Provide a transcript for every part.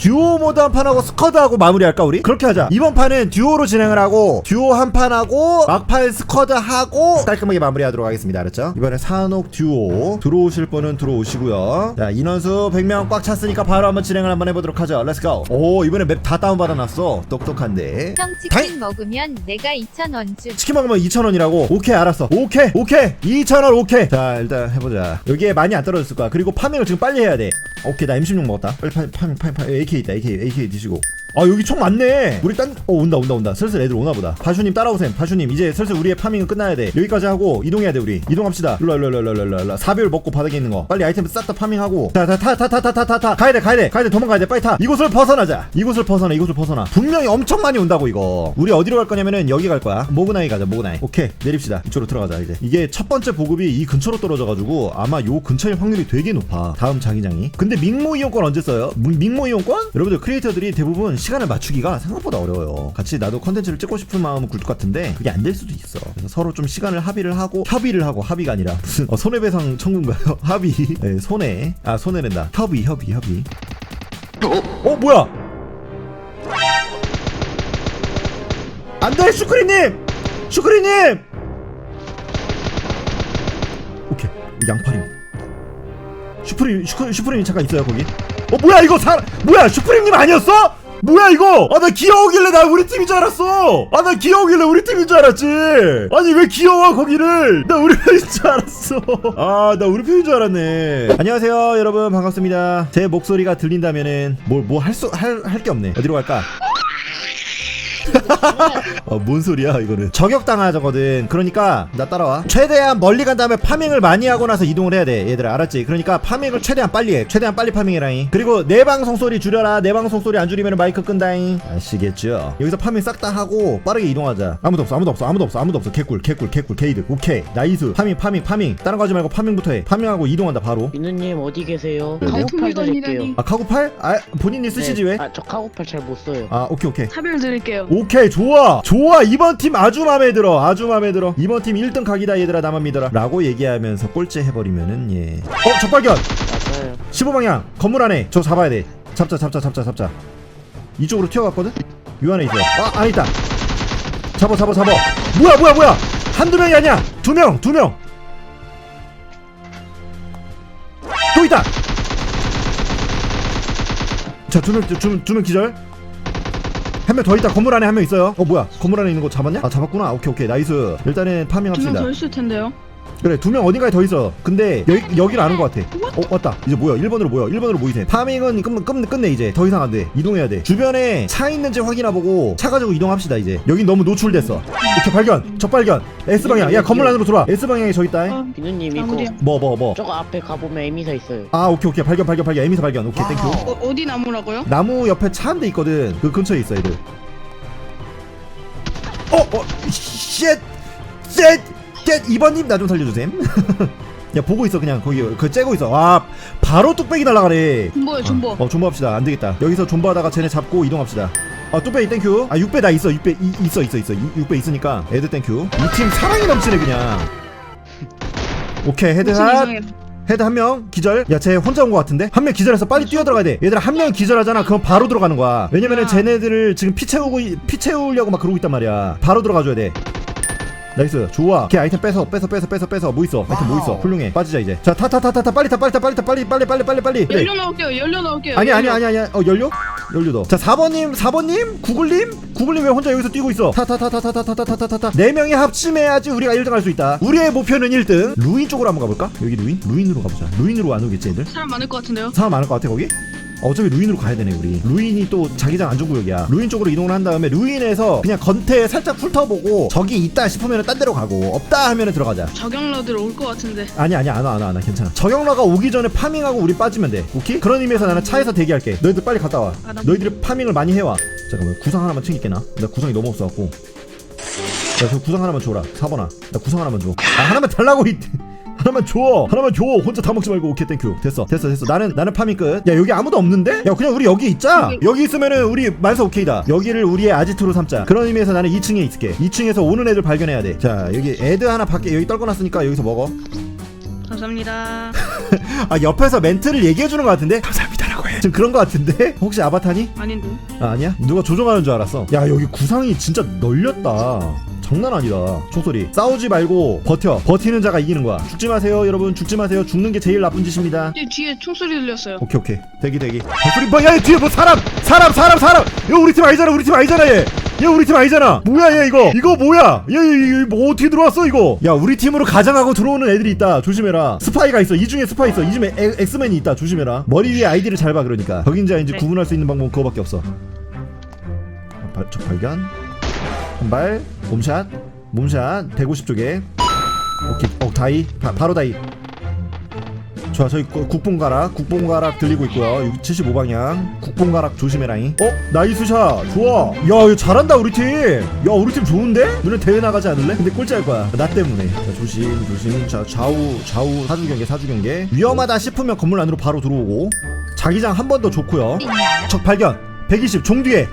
듀오 모드 한 판하고 스쿼드하고 마무리할까 우리? 그렇게 하자. 이번 판은 듀오로 진행을 하고 듀오 한 판하고 막판 스쿼드하고 깔끔하게 마무리하도록 하겠습니다. 알았죠? 이번에 산옥 듀오. 들어오실 분은 들어오시고요. 자 인원수 100명 꽉 찼으니까 바로 한번 진행을 한번 해보도록 하죠. 렛츠고 오 이번에 맵 다 다운받아놨어. 똑똑한데. 형 치킨 먹으면 내가 2,000원 줄. 치킨 먹으면 2,000원이라고? 오케이 알았어. 오케이 오케이. 2,000원 오케이. 자 일단 해보자. 여기에 많이 안 떨어졌을 거야. 그리고 파밍을 지금 빨리 해야 돼. 오케이 나 M16 먹었다. 빨리 파, 파밍 파밍 파밍 AK 있다 AK AK 드시고 아 여기 총 많네. 우리 딴.. 어 온다 온다 온다. 슬슬 애들 오나보다. 파슈님 따라오셈. 파슈님 이제 슬슬 우리의 파밍은 끝나야 돼. 여기까지 하고 이동해야 돼 우리. 이동합시다. 일로와 일로와 일로와 일로와 사별 먹고 바닥에 있는 거. 빨리 아이템 싹 다 파밍하고. 자 타 타 타 타 타 타 타 가야 돼 가야 돼. 가야 돼. 도망가야 돼. 빨리 타. 이곳을 벗어나자. 이곳을 벗어나 이곳을 벗어나. 분명히 엄청 많이 온다고 이거. 우리 어디로 갈 거냐면은 여기 갈 거야. 모그나이 가자 모그나이. 오케이. 내립시다. 이쪽으로 들어가자 이제. 이게 첫 번째 보급이 이 근처로 떨어져가지고 아마 요 근처일 확률이 되게 높아. 다음 자기장이. 근데 밍모 이용권 언제 써요? 밍- 밍모 이용권? 여러분들 크리에이터들이 대부분 시간을 맞추기가 생각보다 어려워요. 같이 나도 컨텐츠를 찍고 싶은 마음은 굴뚝 같은데 그게 안 될 수도 있어. 그래서 서로 좀 시간을 합의를 하고 협의를 하고 합의가 아니라 무슨 어, 손해배상 청구인가요? 합의. 네, 손해. 아 손해낸다. 협의 협의 협의. 어? 뭐야? 안돼 슈크리님! 슈크리님! 오케이. 양파림 슈프림 슈크, 슈프림이 잠깐 있어요 거기. 어 뭐야 이거 사 뭐야 슈프림님 아니었어? 뭐야 이거? 아 나 귀여우길래 나 우리 팀인 줄 알았어. 아 나 귀여우길래 우리 팀인 줄 알았지. 아니 왜 귀여워 거기를? 나 우리 편인 줄 알았어. 아 나 우리 편인 줄 알았네. 안녕하세요 여러분. 반갑습니다. 제 목소리가 들린다면은 뭘 뭐 할 수 할 할 게 없네. 어디로 갈까 어, 뭔 소리야 이거는. 저격당하거든. 그러니까 나 따라와. 최대한 멀리 간 다음에 파밍을 많이 하고 나서 이동을 해야 돼. 얘들아 알았지? 그러니까 파밍을 최대한 빨리 해. 최대한 빨리 파밍해라잉. 그리고 내 방송 소리 줄여라. 내 방송 소리 안 줄이면 마이크 끈다잉. 아시겠죠? 여기서 파밍 싹 다 하고 빠르게 이동하자. 아무도 없어 아무도 없어 아무도 없어 아무도 없어. 개꿀 개꿀 개꿀 게이드 오케이. 나이스. 파밍 파밍 파밍. 다른 거 하지 말고 파밍부터 해. 파밍하고 이동한다 바로. 민우님 어디 계세요? 네, 네. 카고팔 드릴게요. 아 카고팔? 아 본인이 쓰시지 왜? 아저 카고팔 잘 못 써요. 아 오케이 오케이. 차별 드릴게요. 오케이 좋아. 좋아. 이번 팀 아주 마음에 들어. 아주 마음에 들어. 이번 팀 1등 각이다 얘들아. 나만 믿어라. 라고 얘기하면서 꼴찌 해버리면은 예어 적발견! 맞아요. 15방향. 건물 안에. 저 잡아야 돼. 잡자 잡자 잡자 잡자. 이쪽으로 튀어갔거든? 요 안에 있어. 아 안에 있다. 잡아 잡아 잡아. 뭐야 뭐야 뭐야! 한두 명이 아니야. 두 명 두 명 또 있다! 자 두 명 두 명 기절 한 명 더 있다. 건물 안에 한 명 있어요. 어 뭐야? 건물 안에 있는 거 잡았냐? 아 잡았구나. 오케이 오케이. 나이스. 일단은 파밍합시다. 두명 더 있을 텐데요. 그래 두 명 어딘가에 더 있어. 근데 여기, 여기를 아는 것 같아. 어 왔다. 이제 뭐야 1번으로 모여. 1번으로 모이세요. 파밍은 끝, 끝, 끝내 이제. 더 이상 안돼. 이동해야 돼. 주변에 차 있는지 확인해보고 차 가지고 이동합시다 이제. 여긴 너무 노출됐어. 이렇게 발견. 적발견. S방향. 야 건물 안으로 들어와. S방향에 저 있다. 어, 민우님 이거 마무리야. 뭐뭐 뭐? 저거 앞에 가보면 에미사 있어요. 아 오케이 오케이. 발견 발견 발견. 에미사 발견. 오케이 땡큐 어, 어디 나무라고요? 나무 옆에 차 한 대 있거든. 그 근처에 있어 얘들. 어! 어! 쉣! 쉣! 쉣! 2번님 나 좀 살려주셈. 야 보고 있어 그냥. 거기 그 째고 있어. 와 바로 뚝배기 날라가네. 존버요 존버. 어 존버합시다. 안되겠다. 여기서 존버하다가 쟤네 잡고 이동합시다. 아 뚝배기 땡큐. 아 6배 나 있어 6배. 이, 있어 있어 있어. 6배 있으니까. 애들 땡큐. 이 팀 사랑이 넘치네 그냥. 오케이 헤드 핫. 헤드 한 명 기절. 야 쟤 혼자 온 것 같은데? 한 명 기절해서 빨리 뛰어 들어가야 돼. 얘들아 한 명 기절하잖아. 그럼 바로 들어가는 거야. 왜냐면은 야. 쟤네들을 지금 피 채우고 이- 피 채우려고 막 그러고 있단 말이야. 바로 들어가줘야 돼 나이스 좋아 걔 아이템 뺏어 뺏어 뺏어 뺏어 뺏어 뭐 있어 아이템 뭐 있어 훌륭해 빠지자 이제 자 타 타 타 타 타 빨리 타 빨리 타 빨리 타 빨리 빨리 빨리 빨리 빨리 연료 넣을게요. 연료 넣을게요. 아니 아니 연료. 아니 아니 어 연료? 연료도 자 4번님 4번님 구글님 구글님 왜 혼자 여기서 뛰고 있어 타타타 타 타 타 타 타 타 타 타 네 명이 합심해야지 우리가 1등 할 수 있다 우리의 목표는 1등 루인 쪽으로 한번 가볼까? 여기 루인? 루인으로 가보자 루인으로 안 오겠지 애들? 사람 많을 것 같은데요. 사람 많을 것 같아 거기? 어, 어차피 루인으로 가야 되네 우리. 루인이 또 자기장 안전구역이야. 루인 쪽으로 이동을 한 다음에 루인에서 그냥 건태에 살짝 훑어보고 적이 있다 싶으면 딴 데로 가고 없다 하면 들어가자. 저격러들 올 것 같은데. 아니 아니 안와 안와 안와. 괜찮아. 저격러가 오기 전에 파밍하고 우리 빠지면 돼. 오케이? 그런 의미에서 나는 차에서 대기할게. 너희들 빨리 갔다 와. 아, 나- 너희들이 파밍을 많이 해와. 잠깐만 구상 하나만 챙길게 나. 나 구상이 너무 없어갖고. 야저 구상 하나만 줘라. 4번아 나 구상 하나만 줘아 하나만 달라고 이 하나만 줘. 하나만 줘. 혼자 다 먹지 말고. 오케이 땡큐 됐어. 됐어 됐어. 나는 나는 파밍 끝야 여기 아무도 없는데? 야 그냥 우리 여기 있자. 여기- 여기 있으면은 우리 만사 오케이다. 여기를 우리의 아지트로 삼자. 그런 의미에서 나는 2층에 있을게. 2층에서 오는 애들 발견해야 돼자 여기 애드 하나 밖에 여기 떨궈놨으니까 여기서 먹어. 감사합니다. 아 옆에서 멘트를 얘기해 주는 것 같은데? 감사합니다라고 해. 지금 그런 것 같은데? 혹시 아바타니? 아닌데. 아, 아니야? 누가 조종하는 줄 알았어. 야 여기 구상이 진짜 널렸다 장난 아니다. 총소리. 싸우지 말고 버텨. 버티는 자가 이기는 거야. 죽지 마세요 여러분. 죽지 마세요. 죽는 게 제일 나쁜 짓입니다. 뒤에, 뒤에 총소리 들렸어요. 오케이 오케이. 대기 대기. 발소리 뭐야 얘 뒤에 뭐 사람 사람 사람 사람. 이거 우리 팀 아니잖아 우리 팀 아니잖아 얘. 얘 우리 팀 아니잖아. 뭐야 얘 이거? 이거 뭐야? 얘얘뭐 어떻게 들어왔어 이거? 야 우리 팀으로 가장하고 들어오는 애들이 있다. 조심해라. 스파이가 있어. 이 중에 스파이 있어. 이 중에 엑- 엑스맨이 있다. 조심해라. 머리 위에 아이디를 잘 봐 그러니까. 적인지 아닌지 네. 구분할 수 있는 방법은 그거밖에 없어. 발, 적 발견? 한발 몸샷 몸샷 150 쪽에. 오케이. 어 다이. 바, 바로 다이. 좋아 구- 국뽕가락 국뽕가락 들리고 있고요. 75방향. 국뽕가락 조심해라잉 어? 나이스 샷. 좋아. 야 잘한다 우리 팀야 우리 팀 좋은데? 너네 대회 나가지 않을래? 근데 꼴찌할 거야. 나 때문에. 자, 조심 조심. 자 좌우 좌우 사주 경계 사주 경계. 위험하다 싶으면 건물 안으로 바로 들어오고. 자기장 한 번 더 좋고요? 적 발견. 120 종 뒤에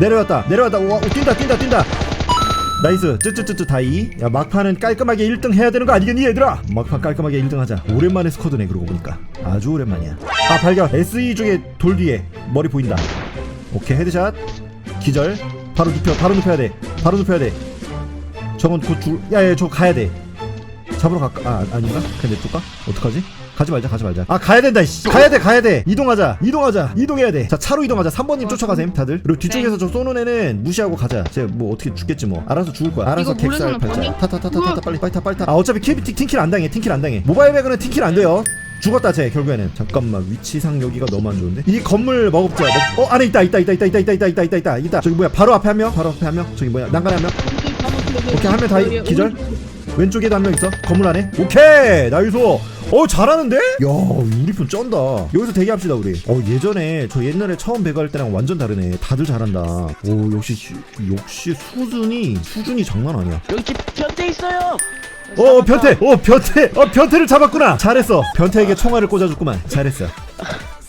내려왔다 내려왔다. 와 오, 뛴다 뛴다 뛴다. 나이스. 쯔쯔쯔쯔 다이. 야 막판은 깔끔하게 1등 해야 되는 거 아니겠니 얘들아? 막판 깔끔하게 1등 하자. 오랜만에 스쿼드네 그러고 보니까. 아주 오랜만이야. 아 발견. SE 쪽에 돌 뒤에 머리 보인다. 오케이 헤드샷. 기절. 바로 눕혀 바로 눕혀야 돼. 바로 눕혀야 돼. 저건 곧줄 야야 저 가야 돼. 잡으러 갈까? 아 아닌가? 그냥 냅둘까 어떡하지 가지 말자 가지 말자. 아 가야 된다 씨. 가야 돼 가야 돼. 이동하자 이동하자 이동해야 돼자 차로 이동하자. 3번님 쫓아가셈 다들. 그리고 뒤쪽에서 저 쏘는 애는 무시하고 가자. 쟤뭐 어떻게 죽겠지 뭐. 알아서 죽을 거야. 알아서 이거 객살 팔자 뭐니? 타타타타타 빨리 빨리 타 빨리 타아 어차피 킬 팅킬 안 당해 팅킬 안 당해. 모바일 배그는 팅킬 안 돼요. 죽었다 쟤 결국에는. 잠깐만 위치상 여기가 너무 안 좋은데? 이 건물 먹읍자. 먹... 어 안에 있다 있다 있다 있다 있다 있다 있다 있다 있다. 있다 있다 저기 뭐야? 바로 앞에 한명? 바로 앞에 한명? 저기 뭐야? 난간에 한명? 오케이 한명다 기절? 왼쪽에도 한 명 있어? 건물 안에? 오케이! 나이스 어 잘하는데? 야 우리 편 쩐다. 여기서 대기합시다 우리. 어 예전에 저 옛날에 처음 배그할 때랑 완전 다르네. 다들 잘한다. 오 역시 역시 수준이 수준이 장난 아니야. 여기 집 변태 있어요. 어 변태. 어 변태. 어 변태를 잡았구나. 잘했어. 변태에게 총알을 꽂아줬구만. 잘했어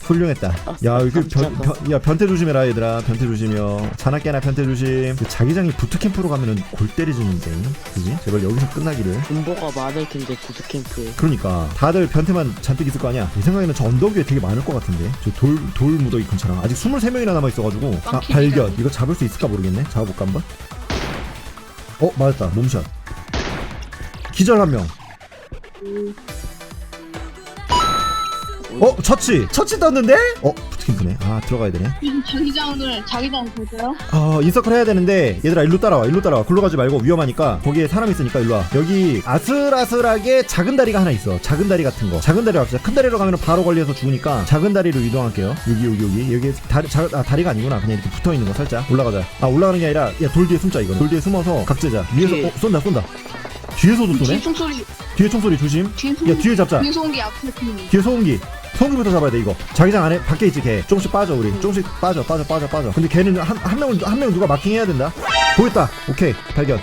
훌륭했다. 야 이거 변, 변, 야 변태 조심해라 얘들아. 변태 조심이요 자나깨나 변태 조심. 그 자기장이 부트캠프로 가면은 골 때리지는데 그지? 제발 여기서 끝나기를. 군보가 많을 텐데 구스캠프에. 그러니까. 다들 변태만 잔뜩 있을 거 아니야. 내 생각에는 저 언덕 위에 되게 많을 것 같은데. 저 돌 돌 무더기 근처랑. 아직 23명이나 남아있어가지고. 아. 발견. 이거 잡을 수 있을까 모르겠네. 잡아볼까 한번? 어 맞았다. 몸샷. 기절 한 명 어 처치. 처치 떴는데? 어 부트캠프네. 아 들어가야 되네. 자기장을 자기장 볼까요? 어 인서클 해야 되는데 얘들아 일로 따라와 일로 따라와. 글로 가지 말고 위험하니까 거기에 사람 있으니까 일로 와. 여기 아슬아슬하게 작은 다리가 하나 있어. 작은 다리 같은 거. 작은 다리로 갑시다. 큰 다리로 가면 바로 걸려서 죽으니까 작은 다리로 이동할게요. 여기 여기 여기. 여기 다리 자, 아, 다리가 아니구나. 그냥 이렇게 붙어 있는 거 살짝 올라가자. 아 올라가는 게 아니라 야 돌 뒤에 숨자 이거 돌 뒤에 숨어서 각재자. 위에서 뒤에. 어 쏜다 쏜다. 뒤에서도 뒤에 쏘네? 총소리. 뒤에 총소리 조심. 뒤에 야 총. 뒤에 잡자. 뒤에 소음기 앞에. 뒤에 소음기 소음기부터 잡아야 돼 이거. 자기장 안에 밖에 있지 걔 조금씩 빠져 우리. 조금씩 빠져 빠져 빠져 빠져. 근데 걔는 한, 한 명은 한명 누가 마킹해야 된다? 보였다. 오케이. 발견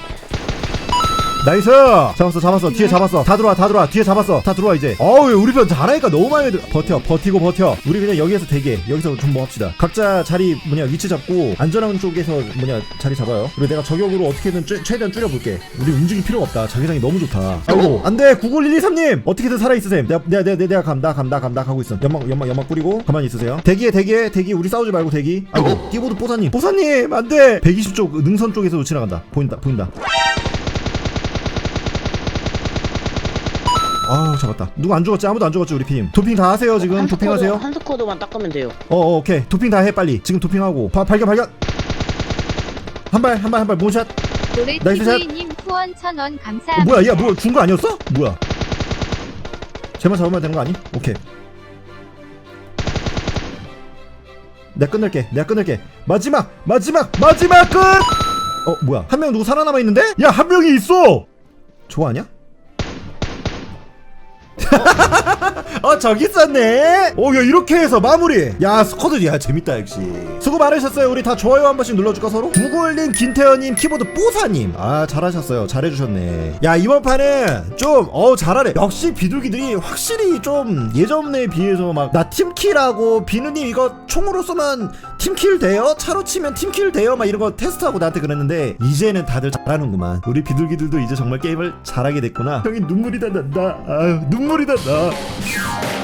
나이스! 잡았어 잡았어. 뒤에 잡았어. 다 들어와 다 들어와. 뒤에 잡았어. 다 들어와 이제. 어우 우리 편 잘하니까 너무 많이 들... 버텨 버티고 버텨. 우리 그냥 여기에서 대기해. 여기서 좀뭐 합시다. 각자 자리 뭐냐 위치 잡고 안전한 쪽에서 뭐냐 자리 잡아요. 그리고 내가 저격으로 어떻게든 최, 최대한 줄여볼게. 우리 움직일 필요가 없다. 자기장이 너무 좋다. 아이고. 안돼. 99123님! 어떻게든 살아있으셈. 내가 내가 내가 내가 감다 감다 감다 하고 있어. 연막 연막 연막 뿌리고 가만히 있으세요. 대기해 대기해 대기. 우리 싸우지 말고 대기. 아이고. 끼보드 보사님. 보사님 안돼. 120쪽 능선 쪽에서도 지나간다. 보인다 보인다 아우 잡았다 누구 안 죽었지 아무도 안 죽었지 우리 팀 도핑 다 하세요 지금 한 도핑하세요 스쿼드, 한 스쿼드만 닦으면 돼요. 어, 어 오케이 도핑 다 해 빨리 지금 도핑하고 바, 발견 발견 한 발 한 발 한발 모샷 노래 나이스 샷. TV님 후원 천 원 어, 감사합니다. 뭐야 야 뭐야 준거 아니었어? 뭐야 쟤만 잡으면 되는 거 아니? 오케이 내가 끝낼게 내가 끝낼게 마지막 마지막 마지막 끝! 어 뭐야 한 명 누구 살아남아 있는데? 야 한 명이 있어! 좋아 아니야? 어 저기 있었네. 오야 이렇게 해서 마무리. 야 스쿼드 야 재밌다 역시. 수고 많으셨어요. 우리 다 좋아요 한 번씩 눌러줄까 서로? 구글님 김태현님 키보드 뽀사님. 아 잘하셨어요. 잘해주셨네. 야 이번 판은 좀어 잘하네. 역시 비둘기들이 확실히 좀 예전에 비해서 막 나 팀킬하고 비누님 이거 총으로 쏘면 팀킬 돼요? 차로 치면 팀킬 돼요? 막 이런 거 테스트하고 나한테 그랬는데 이제는 다들 잘하는구만. 우리 비둘기들도 이제 정말 게임을 잘하게 됐구나. 형이 눈물이 다 난다. 아유 눈물이 다 나.